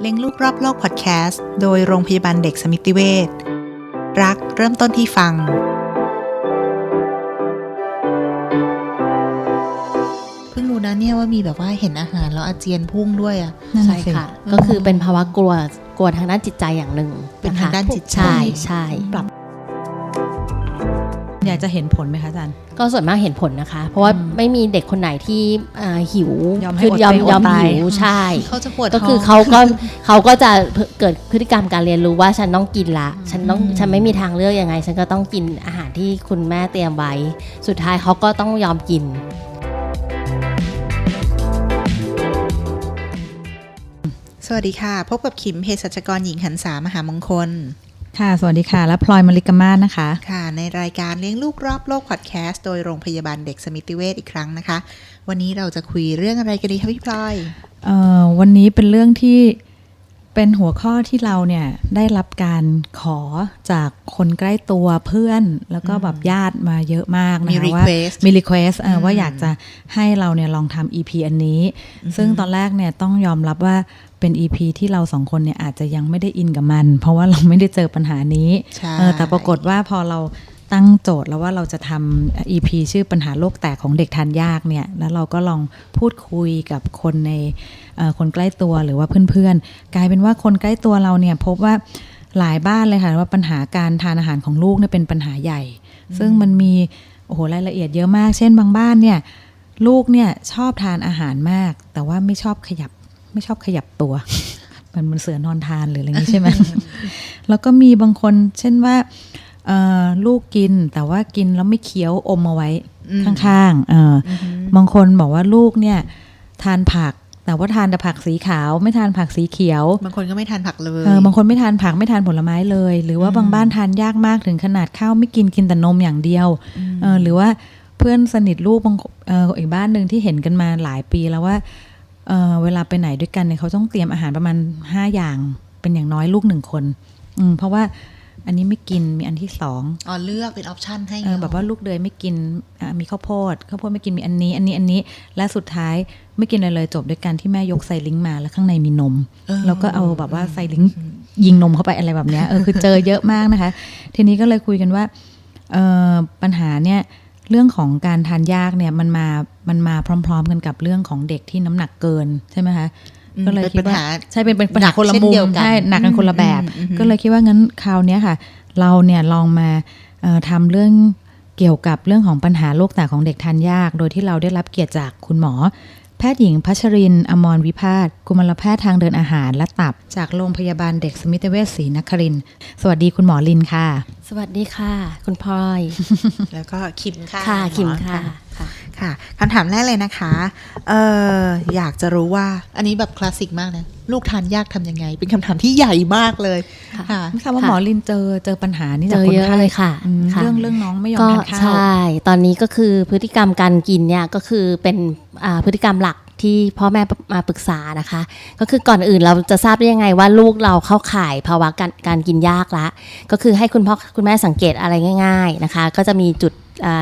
เลี้ยงลูกรอบโลกพอดแคสต์ โดยโรงพยาบาลเด็กสมิติเวชรักเริ่มต้นที่ฟัง เพิ่งรู้นะเนี่ยว่ามีแบบว่าเห็นอาหารแล้วอาเจียนพุ่งด้วยอะนั่นใช่น่ะสิค่ะ ก็คือเป็นภาวะกลัวกลัวทางด้านจิตใจอย่างหนึ่งเป็นทางด้านจิตใจใช่ใช่ปรับ อยากจะเห็นผลไหมคะอาจารย์ ก็ส่วนมากเห็นผลนะคะ เพราะว่าอืมไม่มีเด็กคนไหนที่อ่าหิวยอมให้คืออดยอมเป็นอดยอมตายหิวใช่เขาจะปวดก็คือท้งเขาก็เขาก็จะเกิดพฤติกรรมการเรียนรู้ว่าฉันต้องกินละ ฉันต้องฉันไม่มีทางเลือกยังไง ฉันก็ต้องกินอาหารที่คุณแม่เตรียมไว้ สุดท้ายเขาก็ต้องยอมกินสวัสดีค่ะ พบกับขิมเภสัชกรหญิงหันษามหามงคล ค่ะ สวัสดีค่ะ และพลอยมลิกมาศนะคะ ค่ะ ในรายการเลี้ยงลูกรอบโลกพอดแคสต์โดยโรงพยาบาลเด็กสมิติเวชอีกครั้งนะคะ วันนี้เราจะคุยเรื่องอะไรกันดีคะพี่พลอยเอ่อวันนี้เป็นเรื่องที่เป็นหัวข้อที่เราเนี่ยได้รับการขอจากคนใกล้ตัวเพื่อนแล้วก็แบบญาติมาเยอะมากนะมีคะว่า request มีรีเควสเอออมว่าอยากจะให้เราเนี่ยลองทำ EP อันนี้ ซึ่งตอนแรกเนี่ยต้องยอมรับว่า เป็น EP ที่เราสองคนเนี่ยอาจจะยังไม่ได้อินกับมัน เพราะว่าเราไม่ได้เจอปัญหานี้ใช่เออแต่ปรากฏว่าพอเราตั้งโจทย์แล้วว่าเราจะทำ EP ชื่อปัญหาโลกแตกของเด็กทานยากเนี่ยแล้วเราก็ลองพูดคุยกับคนในเอ่อคนใกล้ตัวหรือว่าเพื่อนๆ กลายเป็นว่าคนใกล้ตัวเราเนี่ยพบว่าหลายบ้านเลยค่ะว่าปัญหาการทานอาหารของลูกเนี่ยเป็นปัญหาใหญ่ ซึ่งมันมีโอ้โหรายละเอียดเยอะมาก เช่นบางบ้านเนี่ยลูกเนี่ยชอบทานอาหารมาก แต่ว่าไม่ชอบขยับ ไม่ชอบขยับตัว มันมันเสือนอนทานหรืออะไรอย่างนี้ใช่ไหมแล้วก็มีบางคนเช่นว่าเอ่อลูกกินแต่ว่ากินแล้วไม่เคี้ยวอมเอาไว้อืมข้างๆเอออบางคนบอกว่าลูกเนี่ย ทานผักแต่ว่าทานแต่ผักสีขาวไม่ทานผักสีเขียว บางคนก็ไม่ทานผักเลยเออบางคนไม่ทานผักไม่ทานผลไม้เลย หรือว่าบางบ้านทานยากมากถึงขนาดข้าวไม่กินกินแต่นมอย่างเดียวเออหรือว่าเพื่อนสนิทลูกบางเอออีกบ้านหนึ่งที่เห็นกันมาหลายปีแล้วว่า เออเวลาไปไหนด้วยกันเนี่ยเขาต้องเตรียมอาหารประมาณห้าอย่างเป็นอย่างน้อยลูกหนึ่งคน อืมเพราะว่าอันนี้ไม่กินมีอันที่สองอ๋อเลือกเป็นออปชันให้เออแบบว่าลูกเดยไม่กินอะมีข้าวโพดข้าวโพดไม่กินมีอันนี้ อันนี้อันนี้และสุดท้ายไม่กินอะไรเลยจบด้วยการที่แม่ยกไซลิงก์มาแล้วข้างในมีนมเออแล้วก็เอาแบบว่าไซลิงก์ยิงนมเข้าไปอะไรแบบเนี้ยเออคือเจอเยอะมากนะคะ ทีนี้ก็เลยคุยกันว่าเออปัญหาเนี่ย เรื่องของการทานยากเนี่ยมันมามันมาพร้อม ๆ กันกับเรื่องของเด็กที่น้ำหนักเกินใช่ไหมคะอืมก็เลยเป็นคิดปัญว่าหาใช่เป็นเป็นปัญหนัหากคนละเช่นมุมเดียวกันใช่หนักกันคนละแบบอืมอืมก็เลยคิดว่างั้นคราวเนี้ยค่ะ เราเนี่ยลองมาเอ่อทำเรื่องเกี่ยวกับเรื่องของปัญหาโรคแตกของเด็กทานยาก โดยที่เราได้รับเกียรติจากคุณหมอ แพทย์หญิงพัชรินทร์อมรวิพาสกุมารแพทย์ทางเดินอาหารและตับ จากโรงพยาบาลเด็กสมิติเวชศรีนครินทร์สวัสดีคุณหมอลินค่ะ สวัสดีค่ะ คุณพลอย แล้วก็คิมค่ะค่ะหอคิมค่ะค่ะค่ะคำถามแรกเลยนะคะเอออยากจะรู้ว่าอันนี้แบบคลาสสิกมากนะลูกทานยากทำยังไง เป็นคำถามที่ใหญ่มากเลยค่ะค่ะไม่ทราบว่าหมอลินเจอเจอปัญหานี้เจจากอคนเยอะไข้เลยค่ะอืมค่ะ เรื่องเรื่องน้องไม่ยอมก็ทานข้าวใช่ ตอนนี้ก็คือพฤติกรรมการกินเนี่ยก็คือเป็นอ่าพฤติกรรมหลัก ที่พ่อแม่มาปรึกษานะคะ ก็คือก่อนอื่นเราจะทราบได้ยังไงว่าลูกเราเข้าข่ายภาวะการการกินยากละ ก็คือให้คุณพ่อคุณแม่สังเกตอะไรง่าย ๆนะคะ ก็จะมีจุด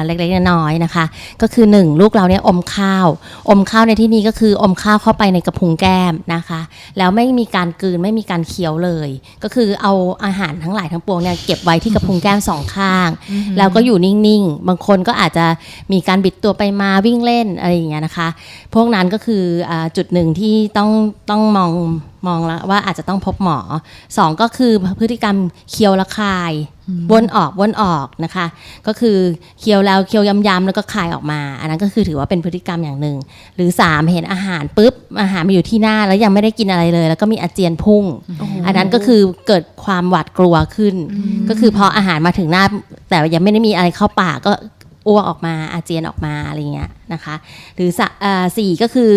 เล็กๆน้อยๆนะคะ ก็คือ 1 ลูกเราเนี่ยอมข้าว อมข้าวในที่นี้ก็คืออมข้าวเข้าไปในกระพุ้งแก้มนะคะ แล้วไม่มีการกลืนไม่มีการเคี้ยวเลย ก็คือเอาอาหารทั้งหลายทั้งปวงเนี่ยเก็บไว้ที่กระพุ้งแก้มสองข้าง แล้วก็อยู่นิ่งๆ บางคนก็อาจจะมีการบิดตัวไปมาวิ่งเล่นอะไรอย่างเงี้ยนะคะ พวกนั้นก็คืออาจุดหนึ่งที่ต้องต้องมอง มองแล้วว่าอาจจะต้องพบหมอสองก็คือพฤติกรรมเคี้ยวและคายวนออกวนออกนะคะ ก็คือเคี้ยวแล้วเคี้ยวย้ำๆแล้วก็คายออกมา อันนั้นก็คือถือว่าเป็นพฤติกรรมอย่างหนึ่ง หรือสามเห็นอาหารปุ๊บอาหารมาอยู่ที่หน้าแล้วยังไม่ได้กินอะไรเลย แล้วก็มีอาเจียนพุ่ง อันนั้นก็คือเกิดความหวาดกลัวขึ้น ก็คือพออาหารมาถึงหน้า แต่ยังไม่ได้มีอะไรเข้าปากก็ อ้วกออกมาอาเจียนออกมาอะไรเงี้ยนะคะหรือสะอ่าสี่ก็คือ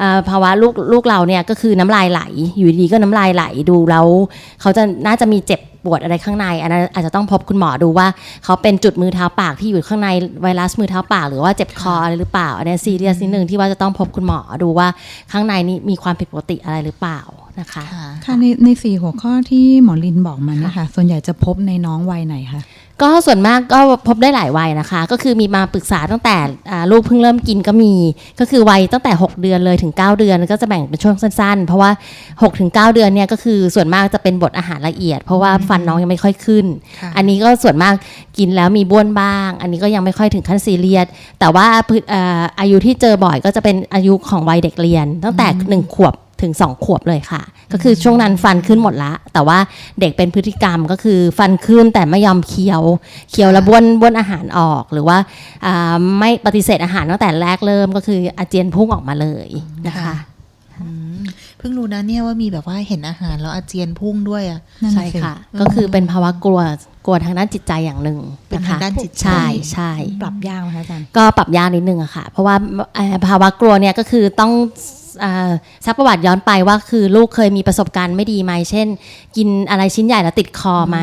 อาภาวะลูกลูกเราเนี่ยก็คือน้ำลายไหล อยู่ดีๆก็น้ำลายไหลดูแล้วเขาจะน่าจะมีเจ็บปวดอะไรข้างในอันนั้นอาจจะต้องพบคุณหมอดูว่าเขาเป็นจุดมือเท้าปากที่อยู่ข้างในไวรัสมือเท้าปาก หรือว่าเจ็บคออะไรหรือเปล่าอันนี้ซีเรียสนิดนึงที่ว่าจะต้องพบคุณหมอดูว่าข้างในนี้มีความผิดปกติอะไรหรือเปล่านะคะค่ะค่ะในในสี่หัวข้อที่หมอลินบอกมาเนี่ยค่ะส่วนใหญ่จะพบในน้องวัยไหนคะ ก็ส่วนมากก็พบได้หลายวัยนะคะ ก็คือมีมาปรึกษาตั้งแต่อ่าลูกเพิ่งเริ่มกินก็มี ก็คือวัยตั้งแต่ 6 เดือนเลยถึง 9 เดือนก็จะแบ่งเป็นช่วงสั้นๆ เพราะว่า6ถึง9เดือนเนี่ยก็คือส่วนมากจะเป็นบทอาหารละเอียด เพราะว่าฟันน้องยังไม่ค่อยขึ้นค่ะอันนี้ก็ส่วนมากกินแล้วมีบ้วนบ้าง อันนี้ก็ยังไม่ค่อยถึงขั้นซีเรียสแต่ว่าพฤเอ่ออายุที่เจอบ่อยก็จะเป็นอายุของวัยเด็กเรียน ตั้งแต่หนึ่งขวบ ถึงสองขวบเลยค่ะ ก็คือช่วงนั้นฟันขึ้นหมดละ แต่ว่าเด็กเป็นพฤติกรรมก็คือฟันขึ้นแต่ไม่ยอมเคี้ยว เคี้ยวแล้วบ้วนบ้วนอาหารออกหรือว่าอ่าไม่ปฏิเสธอาหารตั้งแต่แรกเริ่มก็คืออาเจียนพุ่งออกมาเลยนะคะค่ะอืมเพิ่งรู้นะเนี่ยว่ามีแบบว่าเห็นอาหารแล้วอาเจียนพุ่งด้วยอะนั่นใช่น่ะสิค่ะ ก็คือเป็นภาวะกลัวกลัวทางด้านจิตใจอย่างหนึ่งเป็นนะคะทางด้านจิตใจใช่ใช่ปรับยากไหมคะอาจารย์ก็ปรับยากนิดนึงอะค่ะ เพราะว่าเอ่อภาวะกลัวเนี่ยก็คือต้องอ่า ซักประวัติย้อนไปว่าคือลูกเคยมีประสบการณ์ไม่ดีไหมเช่น กินอะไรชิ้นใหญ่แล้วติดคอไหม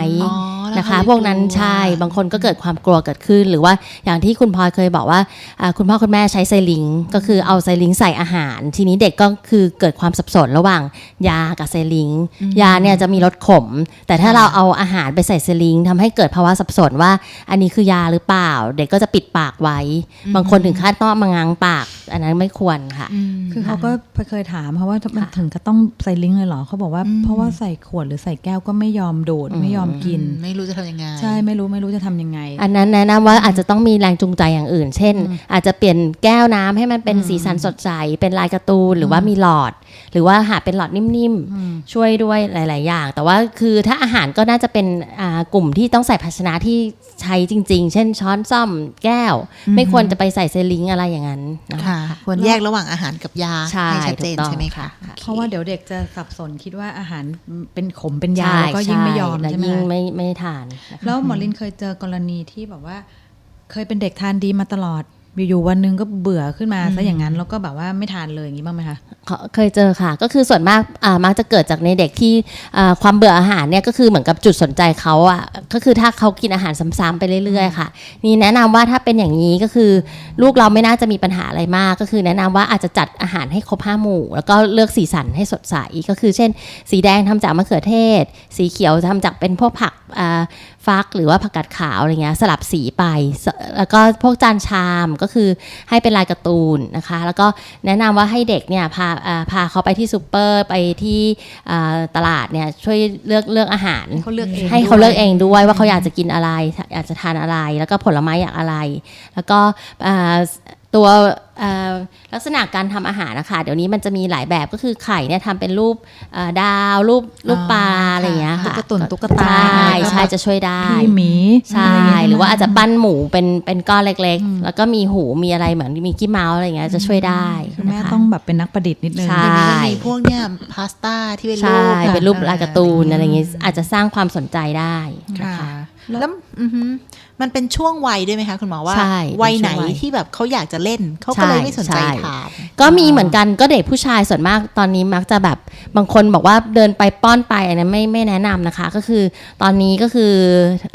นะคะเขาเลยพวกนั้นกลัวใช่บางคนก็เกิดความกลัวเกิดขึ้น หรือว่าอย่างที่คุณพลอยเคยบอกว่าอ่าคุณพ่อคุณแม่ใช้ไซลิงก็คือเอาไซลิงใส่อาหาร ทีนี้เด็กก็คือเกิดความสับสนระหว่างยากับไซลิงยาเนี่ยจะมีรสขม แต่ถ้าเราเอาอาหารไปใส่ไซลิงทำให้เกิดภาวะสับสนว่า อันนี้คือยาหรือเปล่า เด็กก็จะปิดปากไว้ บางคนถึงขั้นต้องเอามาง้างปาก อันนั้นไม่ควรค่ะอืมคือเขาก็เคยถามเพราะว่ามันถึงก็ต้องใส่ลิงก์เลยเหรอเขาบอกว่าอืมเพราะว่าใส่ขวดหรือใส่แก้วก็ไม่ยอมดูดไม่ยอมกินอืมไม่รู้จะทำยังไงใช่ไม่รู้ไม่รู้จะทำยังไง อันนั้นแนะนำว่าอาจจะต้องมีแรงจูงใจอย่างอื่น เช่น อาจจะเปลี่ยนแก้วน้ำให้มันเป็นสีสันสดใส เป็นลายการ์ตูนหรือว่ามีหลอด หรือว่าหาเป็นหลอดนิ่มๆ ช่วยด้วยหลาย ๆ อย่าง แต่ว่าคือถ้าอาหารก็น่าจะเป็นอ่ากลุ่มที่ต้องใส่ภาชนะที่ใช้จริง ๆ เช่นช้อนซ่อมแก้ว ไม่ควรจะไปใส่เซลิงอะไรอย่างนั้นนะคะ ค่ะควรแยกระหว่างอาหารกับยาใช่ชัดเจนถูกต้องใช่ไหมคะเพราะว่าเดี๋ยวเด็กจะสับสนคิดว่าอาหารเป็นขมเป็นยาใช่แล้วก็ยิ่งไม่ยอมและใช่ไหมยิ่งคะ ไม่ไม่ทานนะคะแล้วหมอลินเคยเจอกรณีที่แบบว่า เคยเป็นเด็กทานดีมาตลอด อยู่ๆวันหนึงก็เบื่อขึ้นมาซะอย่างนั้นแล้วก็แบบว่าไม่ทานเลยอย่างนี้บ้างไหมคะเขาเคยเจอค่ะ ก็คือส่วนมากอ่ามักจะเกิดจากในเด็กที่อ่าความเบื่ออาหารเนี่ยก็คือเหมือนกับจุดสนใจเขาอะก็คือถ้าเขากินอาหารซ้ำๆไปเรื่อยๆค่ะนี่แนะนำว่าถ้าเป็นอย่างนี้ก็คือ ลูกเราไม่น่าจะมีปัญหาอะไรมาก ก็คือแนะนำว่าอาจจะจัดอาหารให้ครบห้าหมู่ แล้วก็เลือกสีสันให้สดใสก็คือ เช่น สีแดงทำจากมะเขือเทศ สีเขียวทำจากเป็นพวกผักอ่า ฟักหรือว่าผักกาดขาวอะไรเงี้ยสลับสีไปสแล้วก็พวกจานชามก็คือให้เป็นลายการ์ตูนนะคะ แล้วก็แนะนำว่าให้เด็กเนี่ยพาอ่าพาเขาไปที่ซูเปอร์ไปที่อ่าตลาดเนี่ยช่วยเลือกเลือกอาหารให้เขาเลือกเองให้เขาเลือกด้วยเองด้วยว่าเขาอยากจะกินอะไรอยากจะทานอะไร แล้วก็ผลไม้อยากอะไร แล้วก็อ่า ตัวอ่าลักษณะการทำอาหารนะคะเดี๋ยวนี้มันจะมีหลายแบบก็คือไข่เนี่ยทำเป็นรูปอ่าดาวรูปรูปปลาอ๋อออะไรอย่างเงี้ยค่ะตุ๊กตุนตุ๊กตาใช่แล้วก็ใช่จะช่วยได้พี่หมีใช่ะไย่งเงี้ยหรือว่าอาจจะปั้นหมูเป็นเป็นก้อนเล็กๆ แล้วก็มีหูมีอะไรเหมือนมีกี้เมาส์อะไรอย่างเงี้ยจะช่วยได้คุณแม่นะคะต้องแบบเป็นนักประดิษฐ์นิดนึงใช่เดี๋ยวนี้มันมีพวกเนี่ยพาสต้าที่เป็นรูใช่ปเป็นรูปลายการ์ตูนอะไรอย่างเงี้ยอาจจะสร้างความสนใจได้นะค่ะคะแล้วอือหือ มันเป็นช่วงวัยด้วยไหมคะคุณหมอว่าใช่วัยไหนเป็นช่วงวัยที่แบบเขาอยากจะเล่นเขาก็เลยใช่ไม่สนใจใช่ถามก็มีเหมือนกันก็เด็กผู้ชายส่วนมากตอนนี้มักจะแบบบางคนบอกว่าเดินไปป้อนไปอันนั้นไม่ไม่แนะนำนะคะ ก็คือตอนนี้ก็คือ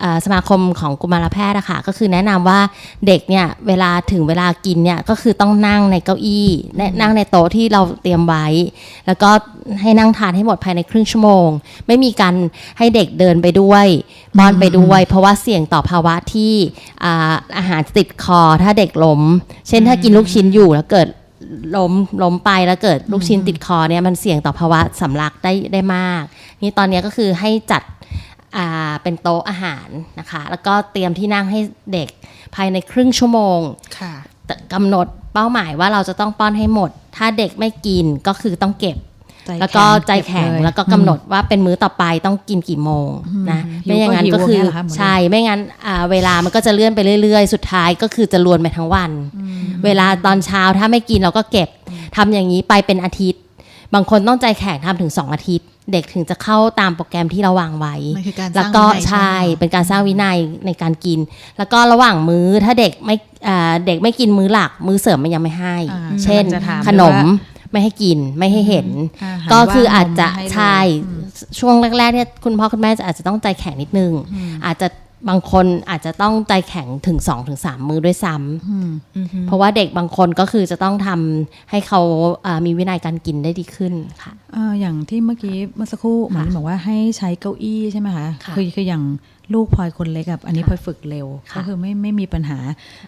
อาสมาคมของกุมารแพทย์อะค่ะก็คือแนะนำว่าเด็กเนี่ยเวลาถึงเวลากินเนี่ยก็คือต้องนั่งในเก้าอี้และนั่งในโต๊ะที่เราเตรียมไว้ แล้วก็ให้นั่งทานให้หมดภายในครึ่งชั่วโมง ไม่มีการให้เด็กเดินไปด้วยป้อนไปด้วย เพราะว่าเสี่ยงต่อภาวะที่อ่าอาหารติดคอถ้าเด็กล้ม เช่นถ้ากินลูกชิ้นอยู่แล้วเกิดล้มล้มไปแล้วเกิดลูกชิ้นติดคอเนี่ยมันเสี่ยงต่อภาวะสำลักได้ได้มาก นี่ตอนนี้ก็คือให้จัดอ่าเป็นโต๊ะอาหารนะคะ แล้วก็เตรียมที่นั่งให้เด็กภายในครึ่งชั่วโมงค่ะแต่กำหนดเป้าหมายว่าเราจะต้องป้อนให้หมด ถ้าเด็กไม่กินก็คือต้องเก็บใจ แล้วก็ใจแข็งเบเลยแล้วก็กำหนดว่าเป็นมื้อต่อไปต้องกินกี่โมงนะหิวไม่อย่างนั้นก็ก็หิวคืออย่างเงี้ยเหรอคะหมอใช่ไม่งั้นอ่าเวลามันก็จะเลื่อนไปเรื่อยๆ สุดท้ายก็คือจะลวนไปทั้งวัน เวลาตอนเช้าถ้าไม่กินเราก็เก็บทำอย่างนี้ไปเป็นอาทิตย์ บางคนต้องใจแข็งทำถึง 2 อาทิตย์ เด็กถึงจะเข้าตามโปรแกรมที่เราวางไว้มันคือการสแล้วร้างก็วินัยใช่ใช่ไหมเป็นการสร้างวินัยในการกิน แล้วก็ระหว่างมื้อถ้าเด็กไม่อ่าเด็กไม่กินมื้อหลัก มื้อเสริมมันยังไม่ให้อ่าเช่นจะถามขนมว่า ไม่ให้กินไม่ให้เห็นอาหารก็คืออาจจะว่างนมให้เลยใช่ช่วงแรกๆเนี่ยคุณพ่อคุณแม่จะอาจจะต้องใจแข็งนิดนึง อาจจะบางคนอาจจะต้องใจแข็งถึง2อถึงสมือด้วยซ้ำอืมอือหือเพราะว่าเด็กบางคนก็คือจะต้องทำให้เขาอ่ามีวินัยการกินได้ดีขึ้นค่ะเอ่ออย่างที่เมื่อกี้เมื่อสักครู่หมอลินบอกว่าให้ใช้เก้าอี้ใช่ไหมคะค่ะคือคืออย่างลูกพลอยคนเล็กกับอันนี้ค่ะพลอยฝึกเร็วค่ะก็คือไม่ไม่มีปัญหา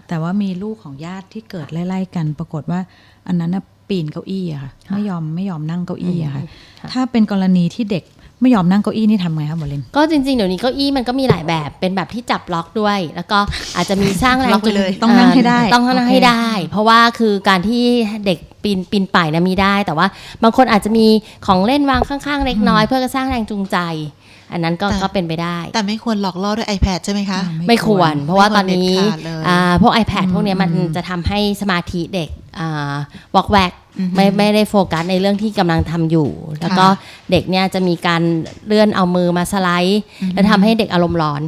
แต่ว่ามีลูกของญาติที่เกิดไล่ๆกัน ปรากฏว่าอันนั้นน่ะ ปีนเก้าอี้อะค่ะไม่ยอมไม่ยอมนั่งเก้าอี้อะค่ะค่ะถ้าเป็นกรณีที่เด็กไม่ยอมนั่งเก้าอี้นี่ทำไงคะหมอเลนก็จริงๆเดี๋ยวนี้เก้าอี้มันก็มีหลายแบบเป็นแบบที่จับล็อกด้วย แล้วก็อาจจะมีสร้างแรงล็อกไปเลยจูต้องนั่งให้ได้ ต้องนั่งโอเคให้ได้ เพราะว่าคือการที่เด็กปีนปีนป่ายนะมีได้ แต่ว่าบางคนอาจจะมีของเล่นวางข้างๆเล็กน้อย เพื่อสร้างแรงจูงใจ อันนั้นก็แต่ก็เป็นไปได้ แต่ไม่ควรหลอกล่อด้วย iPad ใช่ไหมคะอ่าไม่ควร เพราะว่าตอนนี้ไม่ควรเด็ดขาดเลยอ่าพวก iPad พวกเนี้ยมันอืมจะทำให้สมาธิเด็กอ่า วอกแวกอือฮึไม่ไม่ได้โฟกัสในเรื่องที่กำลังทำอยู่ แล้วก็เด็กเนี่ยจะมีการเลื่อนเอามือมาสไลด์ แล้วทำให้เด็กอารมณ์ร้อน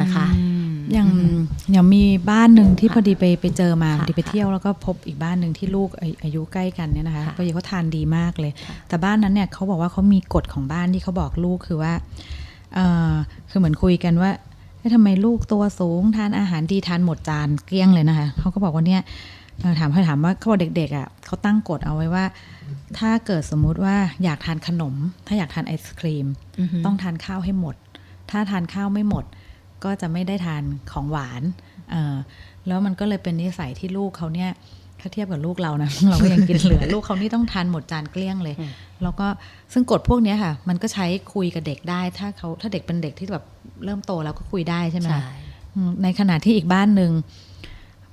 นะคะอืมอย่างอย่างมีบ้านหนึ่งที่พอดีไปไปเจอมาค่ะพอดีไปเที่ยวแล้วก็พบอีกบ้านหนึ่งที่ลูกอาอายุใกล้กันเนี่ยนะคะค่ะพอดีเขาทานดีมากเลย แต่บ้านนั้นเนี่ยเขาบอกว่าเขามีกฎของบ้านที่เขาบอกลูกคือว่าเออคือเหมือนคุยกันว่าเอ๊ะทำไมลูกตัวสูงทานอาหารดีทานหมดจานเกลี้ยงเลยนะคะเขาก็บอกว่าเนี่ยเอ่อ ถามเขาถามว่าเขาบอกเด็กๆอะเขาตั้งกฎเอาไว้ว่า ถ้าเกิดสมมุติว่าอยากทานขนม ถ้าอยากทานไอศครีมอือฮึต้องทานข้าวให้หมด ถ้าทานข้าวไม่หมด ก็จะไม่ได้ทานของหวานเออแล้วมันก็เลยเป็นนิสัยที่ลูกเขาเนี่ยถ้าเทียบกับลูกเรานะ เราก็ยังกินเหลือ ลูกเขานี่ต้องทานหมดจานเกลี้ยงเลย แล้วก็ซึ่งกฎพวกเนี้ยค่ะ มันก็ใช้คุยกับเด็กได้ ถ้าเขาถ้าเด็กเป็นเด็กที่แบบเริ่มโตแล้วก็คุยได้ใช่ไหมใช่คะอืมในขณะที่อีกบ้านหนึ่ง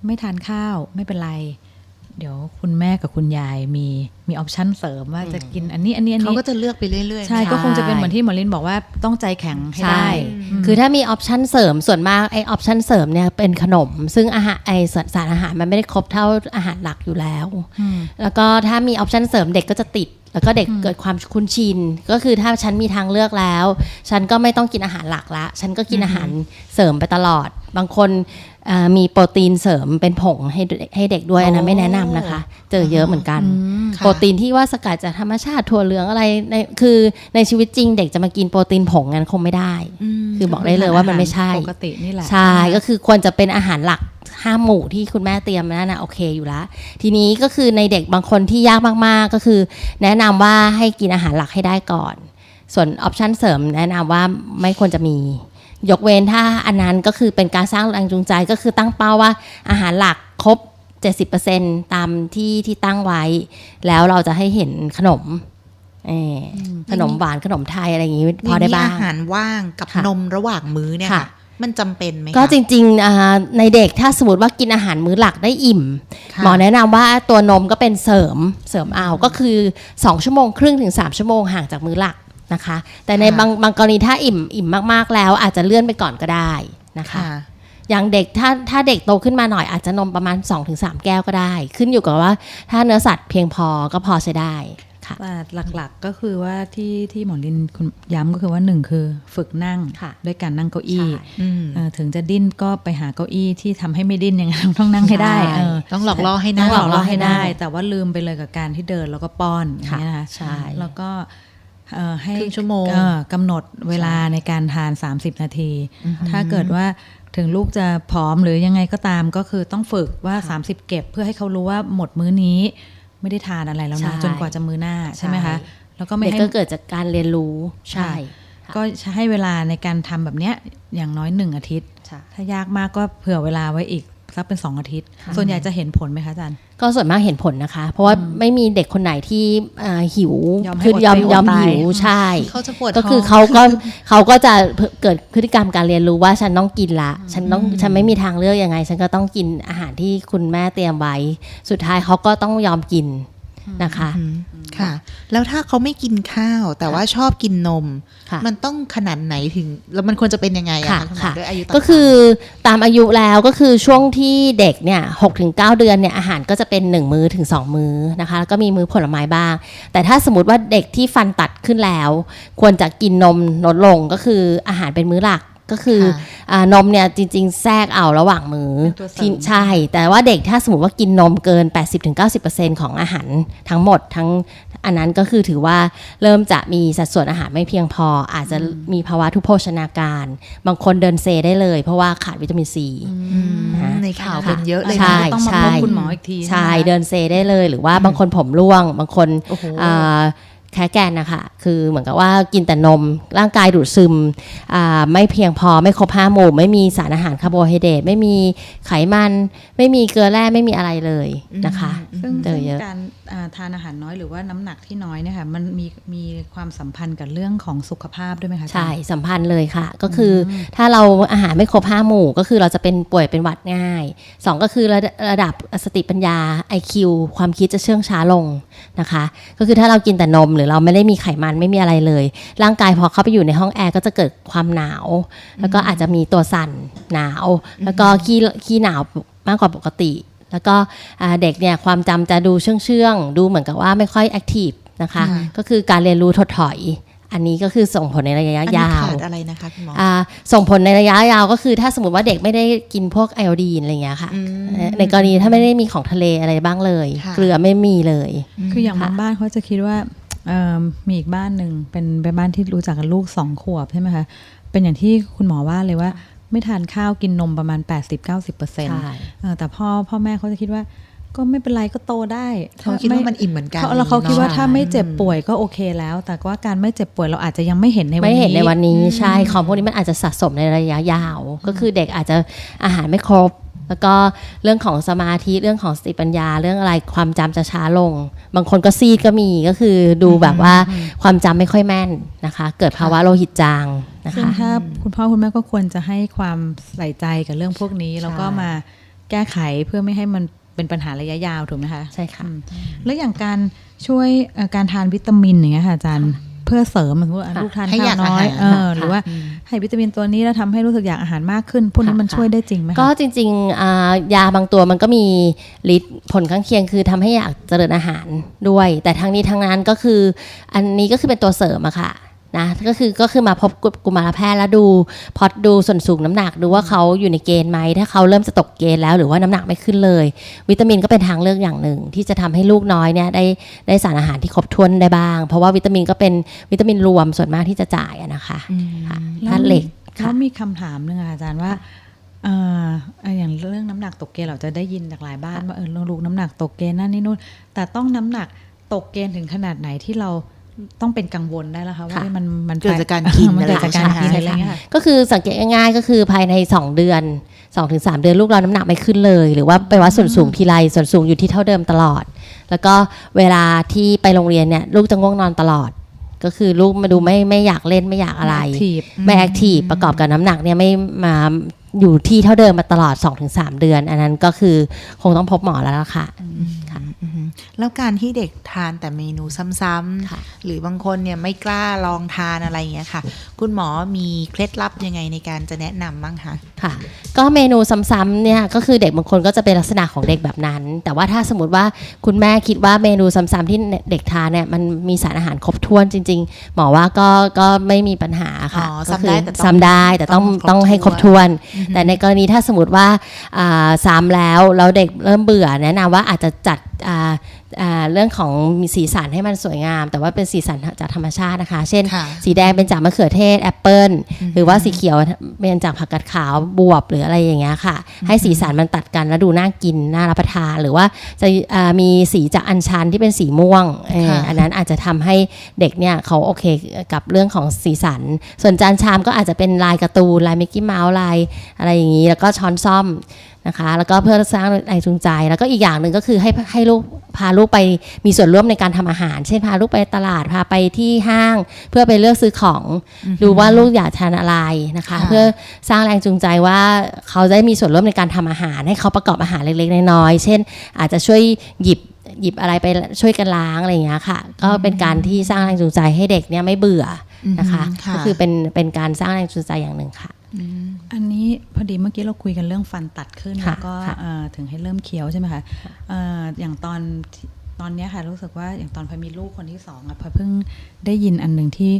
ไม่ทานข้าวไม่เป็นไร เดี๋ยวคุณแม่กับคุณยายมีมีออปชั่นเสริมว่าจะกินอันนี้อันนี้อันเขานี้ก็จะเลือกไปเรื่อยๆใช่ไหมก็คงจะเป็นเหมือนที่หมอลินบอกว่าต้องใจแข็งให้ใช่ได้ คือถ้ามีออปชันเสริมส่วนมากไอออปชันเสริมเนี่ยเป็นขนม ซึ่งอาหารไอสารสารอาหารมันไม่ได้ครบเท่าอาหารหลักอยู่แล้วอืมแล้วก็ถ้ามีออปชันเสริมเด็กก็จะติดแล้วก็เด็กเกิดความคุ้นชิน ก็คือถ้าฉันมีทางเลือกแล้ว ฉันก็ไม่ต้องกินอาหารหลักละ ฉันก็กินอาหารเสริมไปตลอด บางคนอ่ามีโปรตีนเสริมเป็นผงให้เด็กให้เด็กด้วยอันนั้นไม่แนะนำนะคะ เจอเยอะเหมือนกันค่ะโปรตีนที่ว่าสกัดจากธรรมชาติถั่วเหลืองอะไรในคือในชีวิตจริง เด็กจะมากินโปรตีนผงงั้นคงไม่ได้มคือบอกได้เลยว่ามันไม่ใช่ปกตินี่แหละใช่ก็คือควรจะเป็นอาหารหลักห้าหมู่ที่คุณแม่เตรียมนั่นนะโอเคอยู่แล้วทีนี้ก็คือในเด็กบางคนที่ยากมากๆ ก็คือ แนะนำว่าให้กินอาหารหลักให้ได้ก่อน ส่วนออปชันเสริมแนะนำว่าไม่ควรจะมี ยกเว้นถ้าอันนั้นก็คือเป็นการสร้างแรงจูงใจก็คือตั้งเป้าว่าอาหารหลักครบ 70%ตามที่ที่ตั้งไว้ แล้วเราจะให้เห็นขนมเอ่อขนมหวานขนมไทยอะไรอย่างนี้พอได้บ้างอาหารว่างกับค่ะนมระหว่างมื้อเนี่ยค่ะค่ะมันจำเป็นไหมคะก็จริงๆอ่าในเด็กถ้าสมมติว่ากินอาหารมื้อหลักได้อิ่มค่ะหมอแนะนำว่าตัวนมก็เป็นเสริมเสริมเอาก็คือ 2 ชั่วโมงครึ่งถึง 3 ชั่วโมงห่างจากมื้อหลัก นะคะ แต่ในบางบางกรณีถ้าอิ่มอิ่มมากๆแล้ว อาจจะเลื่อนไปก่อนก็ได้นะคะค่ะอย่างเด็กถ้าถ้าเด็กโตขึ้นมาหน่อยอาจจะนมประมาณ 2-3 แก้วก็ได้ ขึ้นอยู่กับว่าถ้าเนื้อสัตว์เพียงพอก็พอใช้ได้ค่ะแต่หลักๆก็คือว่าที่ที่หมอลินคุณย้ำก็คือว่าหนึ่งคือฝึกนั่งค่ะด้วยการนั่งเก้าอี้ใช่อืมเออถึงจะดิ้นก็ไปหาเก้าอี้ที่ทำให้ไม่ดิ้นยังไงต้องนั่งให้ได้ใช่เออต้องหลอกล่อให้ต้นั่องงหลอกล่อให้ได้ให้ได้ แต่ว่าลืมไปเลยกับการที่เดินแล้วก็ป้อนอย่างค่ะเงี้ยนะคะใช่แล้วก็เอ่อ ให้ครึ่งชั่วโมงเออกำหนดเวลาในการทาน 30 นาที ถ้าเกิดว่าถึงลูกจะผอมหรือยังไงก็ตามก็คือต้องฝึกว่า 30 เก็บเพื่อให้เขารู้ว่าหมดมื้อนี้ไม่ได้ทานอะไรแล้วใช่นะจนกว่าจะมื้อหน้าใช่ไหมคะใช่แล้วก็ไม่เด็กให้ก็เกิดจากการเรียนรู้ใช่ก็ให้เวลาในการทำแบบเนี้ยอย่างน้อยหนึ่งอาทิตย์ใช่ถ้ายากมากก็เผื่อเวลาไว้อีก สักเป็นสองอาทิตย์ ส่วนใหญ่จะเห็นผลไหมคะอาจารย์ ก็ส่วนมากเห็นผลนะคะ เพราะว่าไม่มีเด็กคนไหนที่อ่าหิวยอมให้คืออดยอมไปอดยอมตายหิวใช่เขาจะปวดก็คือท้งเขาก็เขาก็จะเกิดพฤติกรรมการเรียนรู้ว่าฉันต้องกินละ ฉันต้องฉันไม่มีทางเลือกยังไง ฉันก็ต้องกินอาหารที่คุณแม่เตรียมไว้ สุดท้ายเขาก็ต้องยอมกิน นะคะอืมค่ะ แล้วถ้าเขาไม่กินข้าวแต่ว่าชอบกินนมค่ะมันต้องขนาดไหนถึง แล้วมันควรจะเป็นยังไงอะค่ะคะคุณหมอค่ะด้วยอายุต่างๆก็คือตามอายุแล้วก็คือช่วงที่เด็กเนี่ยหกถึงเเดือนเนี่ยอาหารก็จะเป็น1มื้อถึง2มื้อนะคะแล้วก็มีมื้อผลไม้บ้าง แต่ถ้าสมมติว่าเด็กที่ฟันตัดขึ้นแล้ว ควรจะกินนมลดลงก็คืออาหารเป็นมื้อหลัก ก็คือค่ะอานมเนี่ยจริง ๆ แทรกเอาระหว่างมือเป็นตัวเสริมที่ใช่ แต่ว่าเด็กถ้าสมมติว่ากินนมเกิน 80-90%ของอาหารทั้งหมดทั้งอันนั้นก็คือถือว่าเริ่มจะมีสัดส่วนอาหารไม่เพียงพอ อาจจะมีภาวะทุพโภชนาการ บางคนเดินเซได้เลย เพราะว่าขาดวิตามินซีอืมนะในข่าวเป็นเยอะเลยใช่นะต้องมาใช่พบคุณหมออีกทีใช่ไหมคะเดินเซได้เลย หรือว่าบางคนผมร่วง บางคนโอ้โหอ่า แค่แกนนะคะคือเหมือนกับว่ากินแต่นม ร่างกายดูดซึมอ่าไม่เพียงพอไม่ครบห้าหมู่ ไม่มีสารอาหารคาร์โบไฮเดรตไม่มีไขมัน ไม่มีเกลือแร่ไม่มีอะไรเลยนะคะซึ่งเจอเยอะซึ่งการอ่าทานอาหารน้อยหรือว่าน้ำหนักที่น้อยเนี่ยค่ะมันมีมีความสัมพันธ์กับเรื่องของสุขภาพด้วยไหมคะอาจารย์ใช่สัมพันธ์เลยค่ะ ก็คืออถ้าเราอาหารไม่ครบห้าหมู่ก็คือเราจะเป็นป่วยเป็นหวัดง่ายสองก็คือระระดับสติปัญญา IQ ความคิดจะเชื่องช้าลงนะคะ ก็คือถ้าเรากินแต่นมหรือเราไม่ได้มีไขมันไม่มีอะไรเลย ร่างกายพอเข้าไปอยู่ในห้องแอร์ก็จะเกิดความหนาว แล้วก็อาจจะมีตัวสั่นหนาว แล้วก็ขี้ขี้หนาวมากกว่าปกติ แล้วก็อ่าเด็กเนี่ยความจำจะดูเชื่องเชื่องๆ ดูเหมือนกับว่าไม่ค่อยแอคทีฟนะคะค่ะก็คือการเรียนรู้ถดถอย อันนี้ก็คือส่งผลในระยะอันนี้ยาวขาดอะไรนะคะคุณหมออ่าส่งผลในระยะยาวก็คือถ้าสมมติว่าเด็กไม่ได้กินพวกไอโอดีนอะไรอย่างเงี้ยค่ะอืมเอ่อในกรณีถ้าไม่ได้มีของทะเลอะไรบ้างเลยค่ะเกลือไม่มีเลย คืออย่างค่ะบางบ้านเขาจะคิดว่าเอิ่มมีอีกบ้านหนึ่งเป็นเป็นบ้านที่รู้จักกันลูกสองขวบใช่ไหมคะเป็นอย่างที่คุณหมอว่าเลยว่า ไม่ทานข้าวกินนมประมาณ 80-90%เปอร์เซ็นต์ใช่แต่พ่อพ่อแม่เขาจะคิดว่าก็ไม่เป็นไรก็โตได้เขาคิดว่ามันอิ่มเหมือนกันเขาแล้วเขาคิดว่าเนอะถ้าไม่เจ็บป่วยก็โอเคแล้ว แต่ว่าการไม่เจ็บป่วยเราอาจจะยังไม่เห็นในวันไม่นี้เห็นในวันนี้ใช่ของพวกนี้มันอาจจะสะสมในระยะยาว ก็คือเด็กอาจจะอาหารไม่ครบ แล้วก็เรื่องของสมาธิเรื่องของสติปัญญา เรื่องอะไรความจำจะช้าลง บางคนก็ซีดก็มีก็คือดูแบบว่าความจำไม่ค่อยแม่นนะคะ เกิดภาวะโลหิตจางนะซึ่งคะถ้าคุณพ่อคุณแม่ก็ควรจะให้ความใส่ใจกับเรื่องพวกนี้ แล้วก็มาแก้ไขเพื่อไม่ให้มันเป็นปัญหาระยะยาวถูกไหมคะใช่ค่ะอืมแล้วอย่างการช่วยเอ่อการทานวิตามินอย่างเงี้ยค่ะอาจารย์เพื่อเสริมเหมือนว่าค่ะลูกทานให้อากข้าวยน้อยอาหารเออหรือว่าให้วิตามินตัวนี้แล้วทำให้รู้สึกอยากอาหารมากขึ้นพวกนี้ค่ะมันช่วยได้จริงไหมคะก็จริงๆอ่ายาบางตัวมันก็มีฤทธิ์ผลข้างเคียงคือทำให้อยากเจริญอาหารด้วย แต่ทั้งนี้ทั้งนั้นก็คือ อันนี้ก็คือเป็นตัวเสริมอะค่ะ นะก็คือก็คือมาพบกุมารแพทย์แล้วดูพอดดูส่วนสูงน้ำหนักดูว่าเขาอยู่ในเกณฑ์ไหมถ้าเขาเริ่มจะตกเกณฑ์แล้วหรือว่าน้ำหนักไม่ขึ้นเลย วิตามินก็เป็นทางเลือกอย่างหนึ่ง ที่จะทำให้ลูกน้อยเนี่ยได้ได้สารอาหารที่ครบถ้วนได้บ้าง เพราะว่าวิตามินก็เป็นวิตามินรวมส่วนมากที่จะจ่ายอะนะคะอืมค่ะธาตุเหล็กแล้ค่ะวมีคำถามหนึ่งอะอาจารย์ว่าเอ่อเอ่ออย่างเรื่องน้ำหนักตกเกณฑ์เราจะได้ยินจากหลายบ้านว่าเออลูกน้ำหนักตกเกณฑ์นั่นนี่นู่นแต่ต้องน้ำหนักตกเกณฑ์ถึงขนาดไหนที่เรา ต้องเป็นกังวลได้แล้วคะว่าค่ะเอ้ยมันมันเกิดจากการกินมันเกิดจากการกินอะไรอะไรอย่างเงี้เงี้ยยค่ะค่ะก็คือสังเกตง่ายๆก็คือภายใน 2 เดือน2-3เดือนลูกเราน้ำหนักไม่ขึ้นเลย หรือว่าไปวัดส่วนสูงทีไรส่วนสูงอยู่ที่เท่าเดิมตลอด แล้วก็เวลาที่ไปโรงเรียนเนี่ยลูกจะง่วงนอนตลอด ก็คือลูกมาดูไม่ไม่อยากเล่นไม่อยากอะไรทีบไม่แอคทีฟประกอบกับน้ำหนักเนี่ยไม่มา อยู่ที่เท่าเดิมมาตลอด 2-3 เดือน อันนั้นก็คือคงต้องพบหมอแล้วล่ะค่ะค่ะอือฮึแล้วการที่เด็กทานแต่เมนูซ้ำค่ะๆหรือบางคนเนี่ยไม่กล้าลองทานอะไรอย่างเงี้ยค่ะ คุณหมอมีเคล็ดลับยังไงในการจะแนะนำบ้างคะค่ะ ก็เมนูซ้ำๆเนี่ยก็คือเด็กบางคนก็จะเป็นลักษณะของเด็กแบบนั้น แต่ว่าถ้าสมมติว่าคุณแม่คิดว่าเมนูซ้ำๆที่เด็กทานเนี่ยมันมีสารอาหารครบถ้วนจริง ๆ หมอว่าก็ก็ไม่มีปัญหาค่ะอ๋อก็ซ้ำได้แต่ต้องซ้ำได้แต่ต้องต้ต้อองงครบให้ครบถ้ถ้ววนนแต่ในกรณีถ้าสมมติว่าซ้ำแล้วแล้วเด็กเริ่มเบื่อแนะนำว่าอาจจะจัด เรื่องของมีสีสันให้มันสวยงาม แต่ว่าเป็นสีสันจากธรรมชาตินะคะ เช่นค่ะสีแดงเป็นจากมะเขือเทศแอปเปิลหรือว่าสีเขียวเป็นจากผักกาดขาวบวบหรืออะไรอย่างเงี้ยค่ะ ให้สีสันมันตัดกันแล้วดูน่ากินน่ารับประทานหรือว่าจะอ่ามีสีจากอัญชันที่เป็นสีม่วงเออค่ะอันนั้นอาจจะทำให้เด็กเนี่ยเขาโอเคกับเรื่องของสีสัน ส่วนจานชามก็อาจจะเป็นลายการ์ตูนลายมิกกี้เมาส์ลายอะไรอย่างนี้ แล้วก็ช้อนซ่อม นะคะ แล้วก็เพื่อสร้างแรงจูงใจ แล้วก็อีกอย่างหนึ่งก็คือให้ให้ลูกพาลูกไปมีส่วนร่วมในการทำอาหาร เช่นพาลูกไปตลาดพาไปที่ห้าง เพื่อไปเลือกซื้อของดูว่าลูกอยากทานอะไรนะคะค่ะเพื่อสร้างแรงจูงใจว่าเขาได้มีส่วนร่วมในการทำอาหาร ให้เขาประกอบอาหารเล็กๆน้อยๆเช่น อาจจะช่วยหยิบหยิบอะไรไปช่วยกันล้างอะไรอย่างเงี้ยค่ะ ก็เป็นการที่สร้างแรงจูงใจให้เด็กเนี่ยไม่เบื่อนะคะอืมค่ะก็คือเป็นเป็นการสร้างแรงจูงใจอย่างหนึ่งค่ะ อันนี้พอดีเมื่อกี้เราคุยกันเรื่องฟันตัดขึ้นค่ะแล้วก็ค่ะเอ่อถึงให้เริ่มเคี้ยวใช่ไหมคะเอ่ออย่างตอนที่ตอนเนี้ยค่ะรู้สึกว่าอย่างตอนพอมีลูกคนที่สองอะพอเพิ่งได้ยินอันหนึ่งที่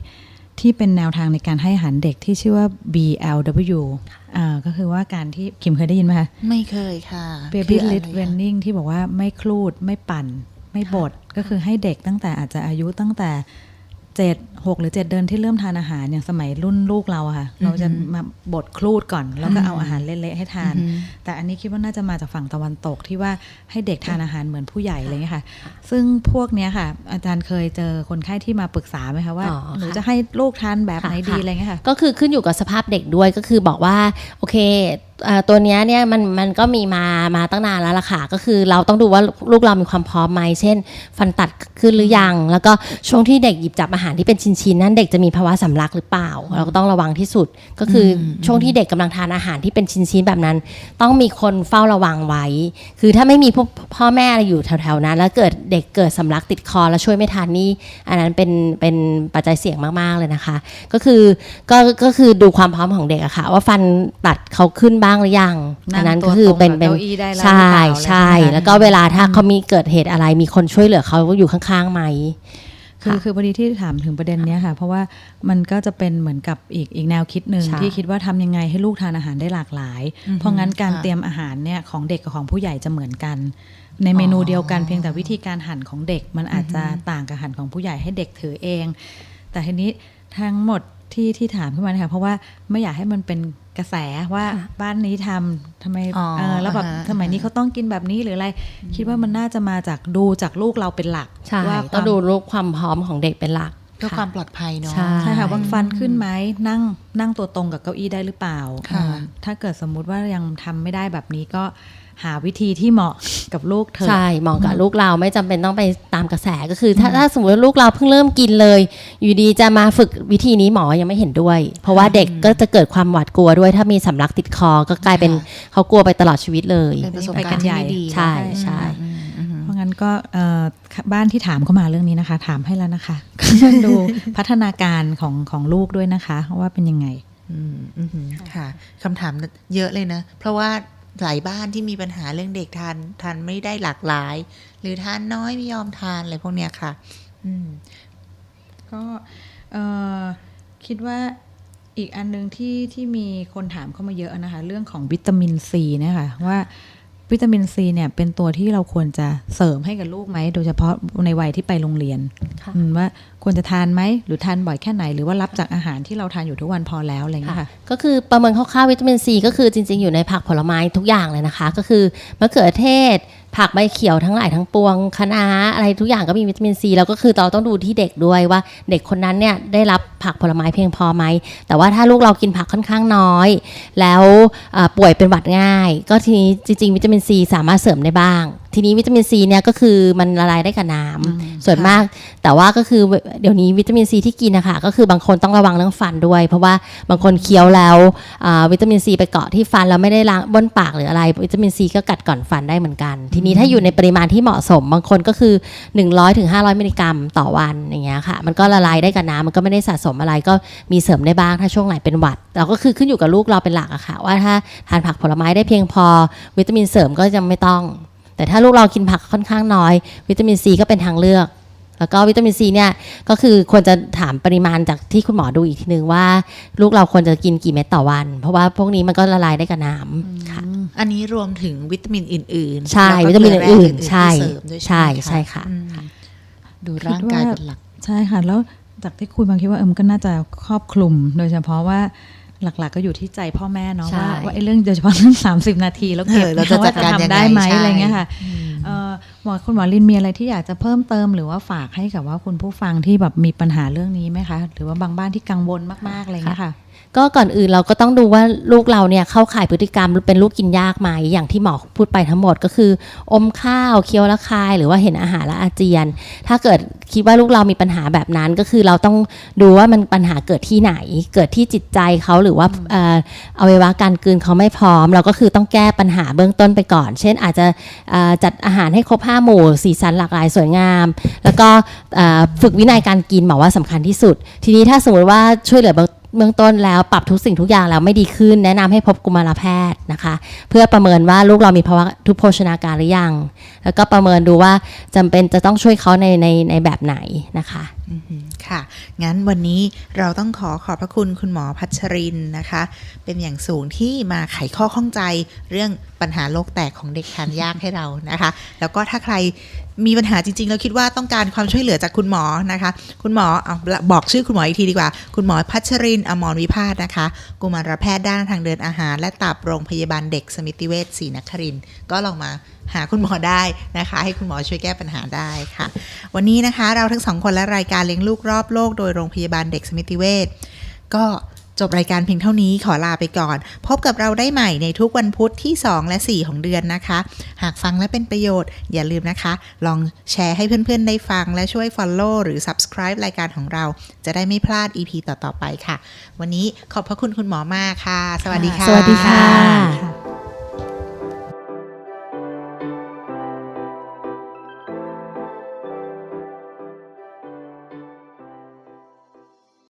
ที่เป็นแนวทางในการให้อาหารเด็กที่ชื่อว่า BLW อ่าก็คือว่าการที่คิมเคยได้ยินไหมคะไม่เคยค่ะ Baby คืออะไร Lid คะ Weaning ที่บอกว่าไม่คลูดไม่ปั่น ไม่บด ก็คือให้เด็กตั้งแต่อาจจะอายุตั้งแต่ เจ็ดหกหรือเจ็ดเดือนที่เริ่มทานอาหารอย่างสมัยรุ่นลูกเราอะค่ะ เราจะมาบดครูดก่อนแล้วก็เอาอาหารเละๆให้ทาน แต่อันนี้คิดว่าน่าจะมาจากฝั่งตะวันตกที่ว่าให้เด็กทานอาหารเหมือนผู้ใหญ่อะไรเงี้ยค่ะ ซึ่งพวกเนี้ยค่ะ อาจารย์เคยเจอคนไข้ที่มาปรึกษาไหมคะว่าอ๋อค่ะหนูจะให้ลูกทานแบบไหนค่ะดีค่ะอะไรเงี้ยค่ะ ก็คือขึ้นอยู่กับสภาพเด็กด้วยก็คือบอกว่าโอเคเอ่อ ตัวเนี้ยเนี่ยมันมันก็มีมามาตั้งนานแล้วล่ะค่ะก็คือเราต้องดูว่าลูกเรามีความพร้อมไหมเช่น ฟันตัดขึ้นหรือยัง แล้วก็ช่วงที่เด็กหยิบจับอาหารที่เป็นชิ้นๆนั้นเด็กจะมีภาวะสำลักหรือเปล่า เราก็ต้องระวังที่สุด ก็คืออช่วงที่เด็กกำลังทานอาหารที่เป็นชิ้นๆแบบนั้น ต้องมีคนเฝ้าระวังไว้ คือถ้าไม่มีพวกพ่อแม่อะไรอยู่แถวๆนั้น แล้วเกิดเด็กเกิดสำลักติดคอแล้วช่วยไม่ทันนี่อันนั้นเป็นเป็นปัจจัยเสี่ยงมากๆเลยนะคะ ก็คือก็ก็คือดูความพร้อมของเด็กอะค่ะว่าฟันตัดเขาขึ้นบ้างหรือยังนั่งอันนั้นก็คือเป็นตัวตรงกับเป็นเก้าอี้ได้แล้วใช่หรือเปล่าอะไรใช่ใช่ไหมคะแล้วก็เวลาถ้าเขามีเกิดเหตุอะไร มีคนช่วยเหลือเขาอยู่ข้างๆไหมคือค่ะคือพอดีที่ถามถึงประเด็นเนี้ยค่ะ เพราะว่ามันก็จะเป็นเหมือนกับอีกอีกแนวคิดหนึ่งใช่ที่คิดว่าทำยังไงให้ลูกทานอาหารได้หลากหลาย เพราะงั้นการค่ะเตรียมอาหารเนี่ยของเด็กกับของผู้ใหญ่จะเหมือนกัน ในเมนูเดียวกันเพียงแต่วิธีการหั่นของเด็ก มันอาจจะต่างกับหั่นของผู้ใหญ่ให้เด็กถือเอง แต่ทีนี้ทั้งหมดที่ที่ถามขึ้นมาเนี่ยค่ะเพราะว่าไม่อยากให้มันเป็น กระแสว่าค่ะบ้านนี้ทำทำไมอ๋อเออแล้วแบบอ่าฮะสมัยนี้เขาต้องกินแบบนี้หรืออะไร คิดว่ามันน่าจะมาจากดูจากลูกเราเป็นหลักใช่ว่าต้องความดูรูปความพร้อมของเด็กเป็นหลักเพื่อความปลอดภัยเนาะใช่ใช่ค่ะว่าฟันขึ้นไหมนั่งนั่งตัวตรงกับเก้าอี้ได้หรือเปล่าค่ะอ่าถ้าเกิดสมมุติว่ายังทำไม่ได้แบบนี้ก็ หาวิธีที่เหมาะกับลูกเธอ ใช่เหมาะกับลูกเราไม่จำเป็นต้องไปตามกระแสก็คือ ถ้าถ้าสมมติว่าลูกเราเพิ่งเริ่มกินเลย อยู่ดีจะมาฝึกวิธีนี้หมอยังไม่เห็นด้วย เพราะว่าเด็กก็จะเกิดความหวาดกลัวด้วย ถ้ามีสำลักติดคอก็กลายเป็นค่ะเขากลัวไปตลอดชีวิตเลยเป็นประสบไปกากัรนณ์ที่ใหญ่ไม่ดีใช่ใช่อืมอืมอืมเพราะงั้นก็เอ่อบ้านที่ถามเข้ามาเรื่องนี้นะคะ ถามให้แล้วนะคะดูพัฒนาการของของลูกด้วยนะคะว่าเป็นยังไงอืมอืมอืมค่ะคำถามเยอะเลยนะ เพราะว่า หลายบ้านที่มีปัญหาเรื่องเด็กทานทานไม่ได้หลากหลาย หรือทานน้อยไม่ยอมทานอะไรพวกเนี้ยค่ะ อืมก็เออคิดว่าอีกอันหนึงที่ที่มีคนถามเข้ามาเยอะนะคะ เรื่องของวิตามินซีเนี่ยค่ะว่า วิตามินซีเนี่ยเป็นตัวที่เราควรจะเสริมให้กับลูกไหม โดยเฉพาะในวัยที่ไปโรงเรียนค่ะอืมว่าควรจะทานไหม หรือทานบ่อยแค่ไหน หรือว่ารับจากอาหารที่เราทานอยู่ทุกวันพอแล้วอะไรอย่างเงี้ยค่ะ ก็คือประเมินคร่าวๆวิตามินซีก็คือจริง ๆ อยู่ในผักผลไม้ทุกอย่างเลยนะคะ ก็คือมะเขือเทศ ผักใบเขียวทั้งหลายทั้งปวงคะน้าอะไรทุกอย่างก็มีวิตามินซีแล้วก็คือเราต้องดูที่เด็กด้วยว่า เด็กคนนั้นเนี่ยได้รับผักผลไม้เพียงพอไหม แต่ว่าถ้าลูกเรากินผักค่อนข้างน้อย แล้วป่วยเป็นหวัดง่าย ก็ทีนี้จริงๆ วิตามินซีสามารถเสริมได้บ้าง ทีนี้วิตามินซีเนี่ยก็คือมันละลายได้กับน้ำส่วนมาก แต่ว่าก็คือเดี๋ยวนี้วิตามินซีที่กินนะคะก็คือบางคนต้องระวังเรื่องฟันด้วย เพราะว่าบางคนเคี้ยวแล้วอ่าวิตามินซีไปเกาะที่ฟันแล้วไม่ได้ล้างบนปากหรืออะไร วิตามินซีก็กัดก่อนฟันได้เหมือนกัน ทีนี้ถ้าอยู่ในปริมาณที่เหมาะสม บางคนก็คือ 100ถึง500มิลลิกรัมต่อวันอย่างเงี้ยค่ะ มันก็ละลายได้กับน้ำมันก็ไม่ได้สะสมอะไรก็มีเสริมได้บ้างถ้าช่วงไหนเป็นหวัดเราก็คือขึ้นอยู่กับลูกเราเป็นหลักอะค่ะ ว่าถ้าทานผักผลไม้ได้เพียงพอวิตามินเสริมก็จะไม่ต้อง แต่ถ้าลูกเรากินผักค่อนข้างน้อย วิตามินซีก็เป็นทางเลือก แล้วก็วิตามินซีเนี่ยก็คือควรจะถามปริมาณจากที่คุณหมอดูอีกทีนึงว่า ลูกเราควรจะกินกี่เม็ดต่อวัน เพราะว่าพวกนี้มันก็ละลายได้กับน้ำค่ะอันนี้รวมถึงวิตามินอื่น ๆ ใช่แล้ก็วิตามินเกลืแร่อื่นๆๆใช่ที่เสริมด้วยใช่ไหมใช่ค่ะอืมดูร่างกายเป็นหลักใช่ค่ะแล้วจากที่คุยบางคิดว่าเออมนก็น่าจะครอบคลุม โดยเฉพาะว่า หลัก ๆ ก็อยู่ที่ใจพ่อแม่เนาะใช่ว่าว่าไอ้เรื่องโดยเฉพาะเรื่อง30นาทีแล้วเก็บเออเราจะจัดการว่ยังไงทำได้ไหมใช่อะไรเงี้ยค่ะเอ่อหมอคุณหมอลินมีอะไรที่อยากจะเพิ่มเติมหรือว่าฝากให้กับว่าคุณผู้ฟังที่แบบมีปัญหาเรื่องนี้ไหมคะ หรือว่าบางบ้านที่กังวลมากๆอะไรเงี้ยค่ะ ก็ก่อนอื่นเราก็ต้องดูว่าลูกเราเนี่ยเข้าข่ายพฤติกรรมเป็นลูกกินยากไหมอย่างที่หมอพูดไปทั้งหมดก็คือ อมข้าวเคี้ยวละคาย หรือว่าเห็นอาหารละอาเจียน ถ้าเกิดคิดว่าลูกเรามีปัญหาแบบนั้นก็คือเราต้องดูว่ามันปัญหาเกิดที่ไหน เกิดที่จิตใจเขาหรือว่าเอ่ออวัยวะการกลืนเขาไม่พร้อม เราก็คือต้องแก้ปัญหาเบื้องต้นไปก่อน เช่นอาจจะจัดอาหารให้ครบห้าหมู่สีสันหลากหลายสวยงาม แล้วก็ฝึกวินัยการกินหมอว่าสำคัญที่สุด ทีนี้ถ้าสมมติว่าช่วยเหลือ เบื้องต้นแล้วปรับทุกสิ่งทุกอย่างแล้วไม่ดีขึ้น แนะนำให้พบกุมารแพทย์นะคะ เพื่อประเมินว่าลูกเรามีภาวะทุพโภชนาการหรือยัง แล้วก็ประเมินดูว่าจำเป็นจะต้องช่วยเขาในในในแบบไหนนะคะค่ะ งั้นวันนี้เราต้องขอขอบพระคุณคุณหมอพัชรินนะคะ เป็นอย่างสูงที่มาไขข้อข้องใจเรื่องปัญหาโลกแตกของเด็กทานยากให้เรานะคะ แล้วก็ถ้าใคร มีปัญหาจริง ๆ แล้วคิดว่าต้องการความช่วยเหลือจากคุณหมอนะคะ คุณหมอเอาบอกชื่อคุณหมออีกทีดีกว่า คุณหมอพัชรินอมรวิพาสนะคะ กุมารแพทย์ด้านทางเดินอาหาร และตับโรงพยาบาลเด็กสมิติเวชศรีนครินก็ลองมาหาคุณหมอได้นะคะ ให้คุณหมอช่วยแก้ปัญหาได้ค่ะ วันนี้นะคะเราทั้งสองคนและรายการเลี้ยงลูกรอบโลกโดยโรงพยาบาลเด็กสมิติเวชก็ จบรายการเพียงเท่านี้ขอลาไปก่อน พบกับเราได้ใหม่ในทุกวันพุธที่ 2 และ 4 ของเดือนนะคะ หากฟังและเป็นประโยชน์อย่าลืมนะคะ ลองแชร์ให้เพื่อนๆได้ฟังและช่วย Follow หรือ Subscribe รายการของเรา จะได้ไม่พลาด EP ต่อๆไปค่ะ วันนี้ขอบพระคุณคุณหมอมากค่ะ สวัสดีค่ะ สวัสดีค่ะค่ะ